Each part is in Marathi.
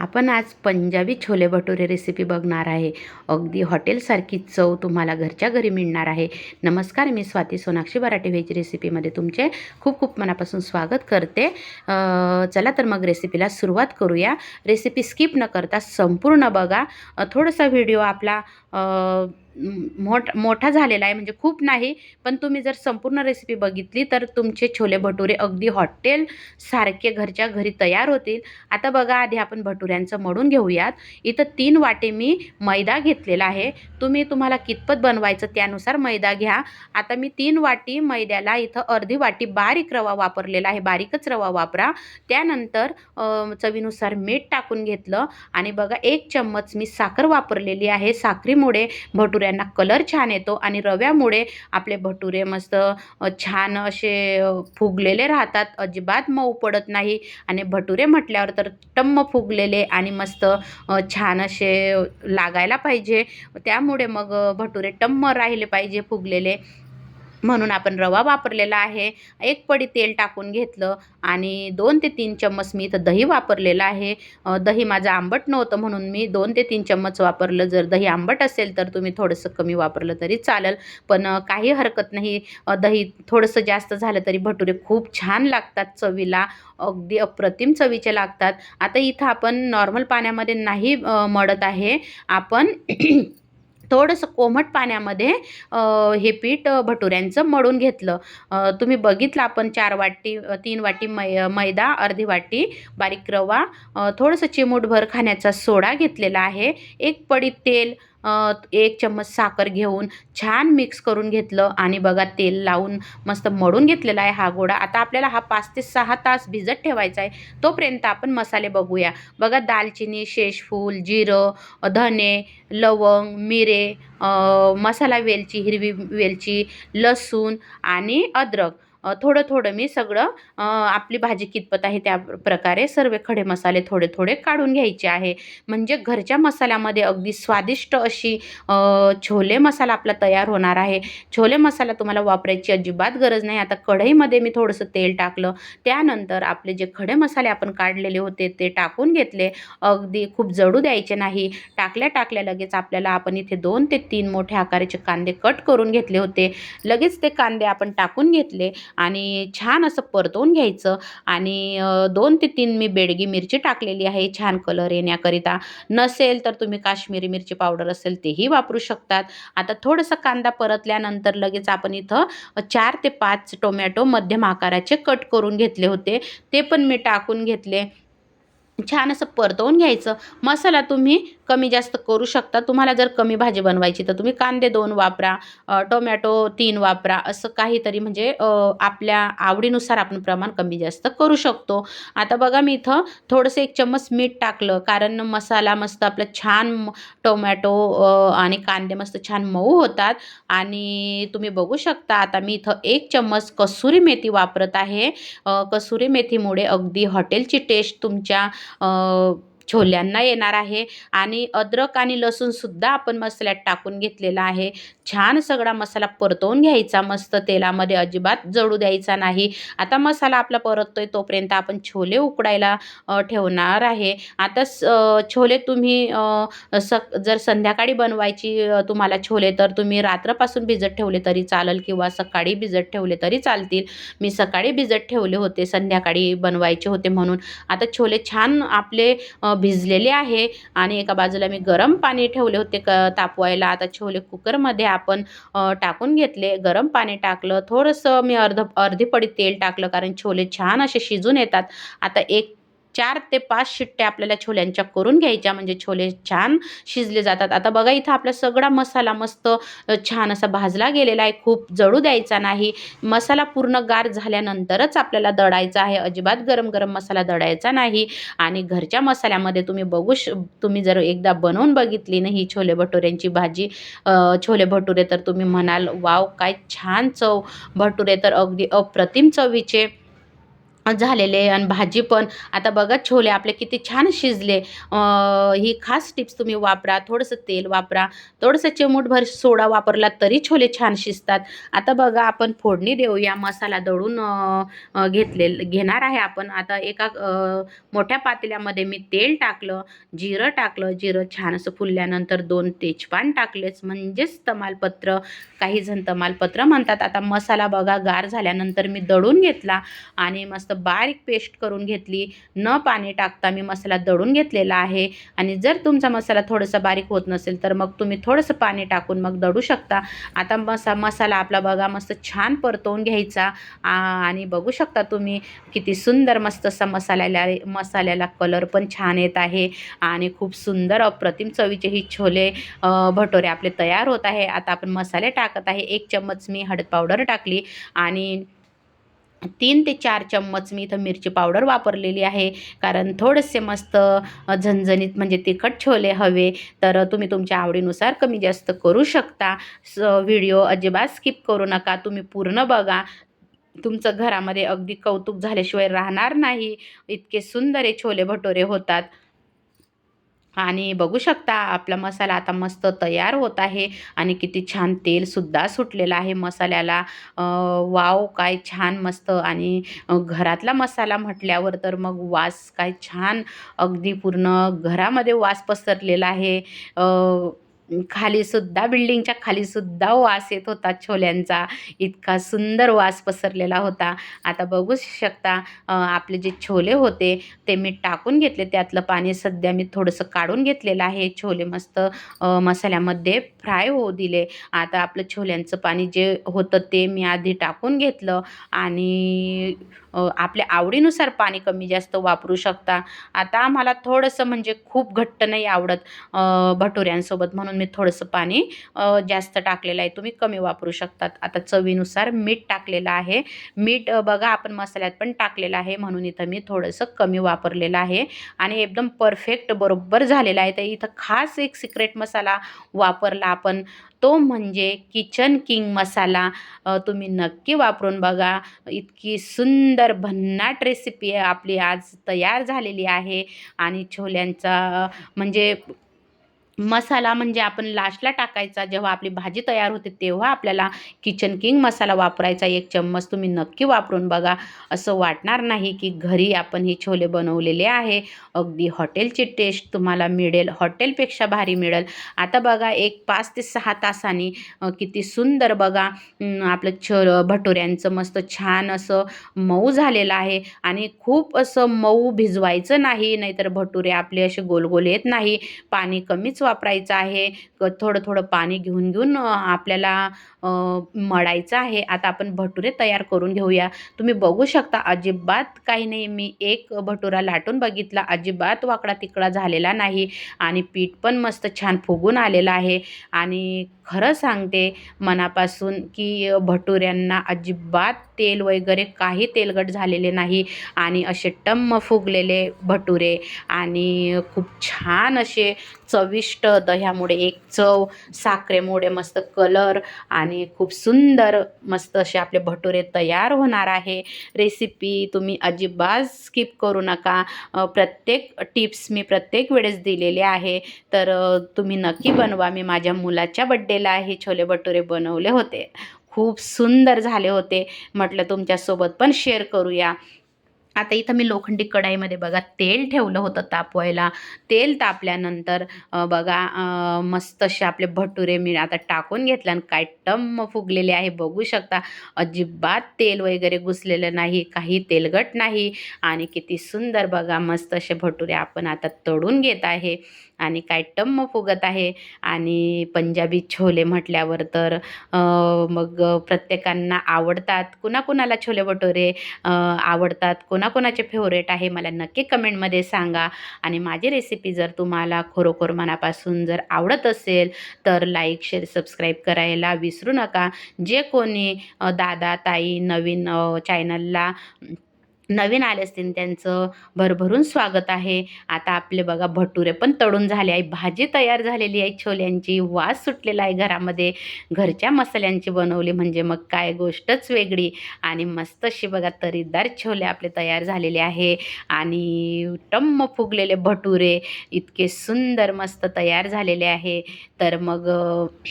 आपण आज पंजाबी छोले भटुरे रेसिपी बघणार आहे. अगदी हॉटेलसारखी चव तुम्हाला घरच्या घरी मिळणार आहे. नमस्कार मी स्वाती सोनाक्षी मराठी व्हेज रेसिपीमध्ये तुमचे खूप खूप मनापासून स्वागत करते. चला तर मग रेसिपीला सुरुवात करूया. रेसिपी स्किप न करता संपूर्ण बघा. थोडासा व्हिडिओ आपला मोठ मोठा झालेला आहे म्हणजे खूप नाही पण तुम्ही जर संपूर्ण रेसिपी बघितली तर तुमचे छोले भटुरे अगदी हॉटेल सारखे घरच्या घरी तयार होतील. आता बघा आधी आपण भटुऱ्यांचं मळून घेऊयात. इथं तीन वाटे मी मैदा घेतलेला आहे. तुम्ही तुम्हाला कितपत बनवायचं त्यानुसार मैदा घ्या. आता मी तीन वाटी मैद्याला इथं अर्धी वाटी बारीक रवा वापरलेला आहे. बारीकच रवा वापरा. त्यानंतर चवीनुसार मीठ टाकून घेतलं. आणि बघा एक चम्मच मी साखर वापरलेली आहे. साखरेमुळे भटुऱ्यांना कलर छान येतो आणि रव्यामुळे आपले भटुरे मस्त छान असे फुगलेले राहतात. अजिबात मऊ पडत नाही. आणि भटुरे म्हटल्यावर तर टम्म फुगलेले आणि मस्त छान असे लागायला पाहिजे. त्यामुळे मग भटुरे टम्म राहिले पाहिजे फुगलेले. म्हणून आपण रवा वापरलेला आहे. एक पडी तेल टाकून घेतलं आणि दोन ते तीन चम्मच मी इथं दही वापरलेलं आहे. दही माझं आंबट नव्हतं म्हणून मी दोन ते तीन चम्मच वापरलं. जर दही आंबट असेल तर तुम्ही थोडंसं कमी वापरलं तरी चालेल. पण काही हरकत नाही. दही थोडंसं जास्त झालं तरी भटुरे खूप छान लागतात चवीला. अगदी अप्रतिम चवीचे लागतात. आता इथं आपण नॉर्मल पाण्यामध्ये नाही मडत मळत आहे. आपण थोडंसं कोमट पाण्यामध्ये हे पीठ भटुऱ्यांचं मळून घेतलं. तुम्ही बघितलं आपण चार वाटी तीन वाटी मै मैदा अर्धी वाटी बारीक रवा थोडंसं चिमूटभर खाण्याचा सोडा घेतलेला आहे. एक पडी तेल एक चम्मच साखर घेऊन छान मिक्स करून घेतलं आणि बघा तेल लावून मस्त मळून घेतलेला आहे हा गोडा. आता आपल्याला हा पाच ते सहा तास भिजत ठेवायचा आहे. तोपर्यंत आपण मसाले बघूया. बघा दालचिनी शेषफूल जिरं धने लवंग मिरे मसाला वेलची हिरवी वेलची लसूण आणि अद्रक. थोडं थोडं मी सगळं आपली भाजी कितपत आहे त्या प्रकारे सर्व खडे मसाले थोडे थोडे काढून घ्यायचे आहे. म्हणजे घरच्या मसाल्यामध्ये अगदी स्वादिष्ट अशी छोले मसाला आपला तयार होणार आहे. छोले मसाला तुम्हाला वापरायची अजिबात गरज नाही. आता कढईमध्ये मी थोडंसं तेल टाकलं. त्यानंतर आपले जे खडे मसाले आपण काढलेले होते ते टाकून घेतले. अगदी खूप जडू द्यायचे नाही. टाकल्या टाकल्या लगेच आपल्याला आपण इथे दोन ते तीन मोठ्या आकाराचे कांदे कट करून घेतले होते. लगेच ते कांदे आपण टाकून घेतले. आणि छान असं परतवून घ्यायचं. आणि दोन ते तीन मी बेडगी मिरची टाकलेली आहे छान कलर येण्याकरिता. नसेल तर तुम्ही काश्मीरी मिरची पावडर असेल तेही वापरू शकतात. आता थोडंसं कांदा परतल्यानंतर लगेच आपण इथं चार ते पाच टोमॅटो मध्यम आकाराचे कट करून घेतले होते. ते पण मी टाकून घेतले. छान असं परतवून घ्यायचं. मसाला तुम्ही कमी जास्त करू शकता. तुम्हाला जर कमी भाजी बनवायची तर तुम्ही कांदे दोन वापरा टोमॅटो तीन वापरा असं काहीतरी म्हणजे आपल्या आवडीनुसार आपण प्रमाण कमी जास्त करू शकतो. आता बघा मी इथं थोडंसं एक चम्मच मीठ टाकलं. कारण मसाला मस्त आपलं छान टोमॅटो आणि कांदे मस्त छान मऊ होतात. आणि तुम्ही बघू शकता आता मी इथं एक चम्मच कसुरी मेथी वापरत आहे. कसुरी मेथीमुळे अगदी हॉटेलची टेस्ट तुमच्या 呃，छोल्यांना येणार आहे. आणि अद्रक आणि लसूणसुद्धा आपण मसाल्यात टाकून घेतलेला आहे. छान सगळा मसाला परतवून घ्यायचा. मस्त तेलामध्ये अजिबात जळू द्यायचा नाही. आता मसाला आपला परततोय तोपर्यंत आपण छोले उकडायला ठेवणार आहे. आता स छोले तुम्ही स सक जर संध्याकाळी बनवायची तुम्हाला छोले तर तुम्ही रात्रपासून भिजत ठेवले तरी चालेल किंवा सकाळी भिजत ठेवले तरी चालतील. मी सकाळी भिजत ठेवले होते संध्याकाळी बनवायचे होते म्हणून. आता छोले छान आपले भिजलेले आहे. आणि एका बाजूला मी गरम पाणी ठेवले होते क तापवायला. आता छोले कुकरमध्ये आपण टाकून घेतले. गरम पाणी टाकलं. थोडंसं मी अर्ध अर्धी पडी तेल टाकलं. कारण छोले छान असे शिजून येतात. आता एक चार ते पाच शिट्ट्या आपल्याला छोल्यांच्या करून घ्यायच्या म्हणजे छोले छान शिजले जातात. आता बघा इथं आपला सगळा मसाला मस्त छान असा भाजला गेलेला आहे. खूप जळू द्यायचा नाही. मसाला पूर्ण गार झाल्यानंतरच आपल्याला दडायचा आहे. अजिबात गरम गरम मसाला दडायचा नाही. आणि घरच्या मसाल्यामध्ये तुम्ही बघू श तुम्ही जर एकदा बनवून बघितली ना ही छोले भटुऱ्यांची भाजी छोले भटुरे तर तुम्ही म्हणाल वाव काय छान चव भटुरे तर अगदी अप्रतिम चवीचे. झालेले आणि भाजी पण. आता बघा छोले आपले किती छान शिजले. ही खास टिप्स तुम्ही वापरा. थोडंसं तेल वापरा. थोडंसं चिमूटभर सोडा वापरला तरी छोले छान शिजतात. आता बघा आपण फोडणी देऊया. मसाला दळून घेतले घेणार आहे आपण. आता एका मोठ्या पातेल्यामध्ये मी तेल टाकलं जिरं टाकलं. जिरं छान असं फुलल्यानंतर दोन तेजपान टाकलेच. म्हणजेच तमालपत्र. काही जण तमालपत्र म्हणतात. आता मसाला बघा गार झाल्यानंतर मी दळून घेतला. आणि मस्त बारीक पेस्ट करून घेतली. न पाणी टाकता मी मसाला दळून घेतलेला आहे. आणि जर तुमचा मसाला थोडंसं बारीक होत नसेल तर मग तुम्ही थोडंसं पाणी टाकून मग दळू शकता. आता मसा मसाला आपला बघा मस्त छान परतवून घ्यायचा. आणि बघू शकता तुम्ही किती सुंदर मस्त असा मसाल्याला मसाल्याला कलर पण छान येत आहे. आणि खूप सुंदर अप्रतिम चवीचे ही छोले भटोरे आपले तयार होत आहे. आता आपण मसाले टाकत आहे. एक चम्मच मी हळद पावडर टाकली. आणि तीन ते चार चम्मच मी इथं मिरची पावडर वापरलेली आहे. कारण थोडेसे मस्त झणझणीत म्हणजे तिखट छोले हवे तर तुम्ही तुमच्या आवडीनुसार कमी जास्त करू शकता. स व्हिडिओ अजिबात स्किप करू नका तुम्ही पूर्ण बघा. तुमचं घरामध्ये अगदी कौतुक झाल्याशिवाय राहणार नाही. इतके सुंदर हे छोले भटोरे होतात. आणि बघू शकता आपला मसाला आता मस्त तयार होत आहे आणि किती छान तेलसुद्धा सुटलेलं आहे मसाल्याला. वाव काय छान मस्त आणि घरातला मसाला म्हटल्यावर तर मग वास काय छान अगदी पूर्ण घरामध्ये वास पसरलेला आहे. खालीसुद्धा बिल्डिंगच्या खालीसुद्धा वास येत होता छोल्यांचा. इतका सुंदर वास पसरलेला होता. आता बघू शकता आपले जे छोले होते ते मी टाकून घेतले. त्यातलं पाणी सध्या मी थोडंसं काढून घेतलेलं आहे. छोले मस्त मसाल्यामध्ये फ्राय होऊ दिले. आता आपलं छोल्यांचं पाणी जे होतं ते मी आधी टाकून घेतलं. आणि आपल्या आवडीनुसार पाणी कमी जास्त वापरू शकता. आता आम्हाला थोडंसं म्हणजे खूप घट्ट नाही आवडत भटुऱ्यांसोबत म्हणून मी थोडंसं पाणी जास्त टाकलेलं आहे. तुम्ही कमी वापरू शकतात. आता चवीनुसार मीठ टाकलेलं आहे. मीठ बघा आपण मसाल्यात पण टाकलेलं आहे. म्हणून इथं मी थोडंसं कमी वापरलेलं आहे. आणि एकदम परफेक्ट बरोबर झालेला आहे. तर इथं खास एक सिक्रेट मसाला वापरला आपण. तो म्हणजे किचन किंग मसाला. तुम्ही नक्की वापरून बघा. इतकी सुंदर भन्नाट रेसिपी आहे आपली आज तयार झालेली आहे. आणि छोल्यांचा म्हणजे मसाला म्हणजे आपण लास्टला टाकायचा जेव्हा आपली भाजी तयार होते तेव्हा आपल्याला किचन किंग मसाला वापरायचा. एक चम्मच तुम्ही नक्की वापरून बघा. असं वाटणार नाही की घरी आपण हे छोले बनवलेले आहे. अगदी हॉटेलची टेस्ट तुम्हाला मिळेल. हॉटेलपेक्षा भारी मिळेल. आता बघा एक पाच ते सहा तासांनी किती सुंदर बघा आपलं छ भटुऱ्यांचं मस्त छान असं मऊ झालेलं आहे. आणि खूप असं मऊ भिजवायचं नाही नाहीतर भटुरे आपले असे गोलगोल येत नाही. पाणी कमीच वापरायचं आहे. क- थोडं थोडं पाणी घेऊन घेऊन आपल्याला मळायचं आहे. आता आपण भटुरे तयार करून घेऊया. तुम्ही बघू शकता अजिबात काही नाही. मी एक भटुरा लाटून बघितला. अजिबात वाकडा तिकडा झालेला नाही. आणि पीठ पण मस्त छान फुगून आलेलं आहे. आणि खरं सांगते मनापासून की भटुऱ्यांना अजिबात तेल वगैरे काही तेलकट झालेले नाही. आणि असे टम्म फुगलेले भटुरे. आणि खूप छान असे चविष्ट दह्यामुळे एक चव साखरेमुळे मस्त कलर आणि खूप सुंदर मस्त असे आपले भटुरे तयार होणार आहे. रेसिपी तुम्ही अजिबात स्किप करू नका. प्रत्येक टिप्स मी प्रत्येक वेळेस दिलेले आहे. तर तुम्ही नक्की बनवा. मी माझ्या मुलाच्या बड्डेला हे छोले भटुरे बनवले होते. खूप सुंदर झाले होते. म्हटलं तुमच्यासोबत पण शेअर करूया. आता इथं मी लोखंडी कढाईमध्ये बघा तेल ठेवलं होतं तापवायला. तेल तापल्यानंतर बघा मस्त असे आपले भटुरे मी आता टाकून घेतले आणि काय टम्म फुगलेले आहे बघू शकता. अजिबात तेल वगैरे घुसलेलं नाही काही तेलगट नाही. आणि किती सुंदर बघा मस्त असे भटुरे आपण आता तळून घेत आहे. आणि काय टम्म फुगत आहे. आणि पंजाबी छोले म्हटल्यावर तर मग प्रत्येकांना आवडतात. कुणाकुणाला छोले भटुरे आवडतात कुणा कोणाकोणाचे फेवरेट आहे मला नक्की कमेंटमध्ये सांगा. आणि माझी रेसिपी जर तुम्हाला खरोखर मनापासून जर आवडत असेल तर लाईक शेअर सबस्क्राईब करायला विसरू नका. जे कोणी दादा ताई नवीन चॅनलला नवीन आले असतील त्यांचं भरभरून स्वागत आहे. आता आपले बघा भटुरे पण तळून झाले आहे. भाजी तयार झालेली आहे छोल्यांची. वास सुटलेला आहे घरामध्ये. घरच्या मसाल्यांची बनवली म्हणजे मग काय गोष्टच वेगळी. आणि मस्त अशी बघा तरीदार छोले आपले तयार झालेले आहे. आणि टम्म फुगलेले भटुरे इतके सुंदर मस्त तयार झालेले आहे. तर मग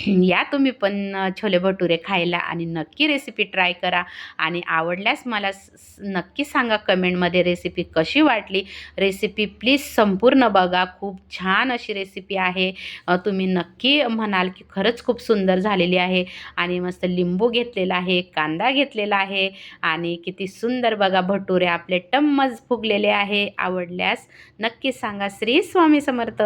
या तुम्ही पण छोले भटुरे खायला आणि नक्की रेसिपी ट्राय करा. आणि आवडल्यास मला स- नक्की सांगा. कमेंटमध्ये रेसिपी कशी वाटली? रेसिपी प्लीज संपूर्ण बघा. खूप छान अशी रेसिपी आहे. तुम्ही नक्की म्हणाल की खरंच खूप सुंदर झालेली आहे आणि मस्त लिंबू घेतलेला आहे कांदा घेतलेला आहे आणि किती सुंदर बघा भटुरे आपले टम्मज फुगलेले आहे. आवडल्यास नक्की सांगा. श्री स्वामी समर्थ.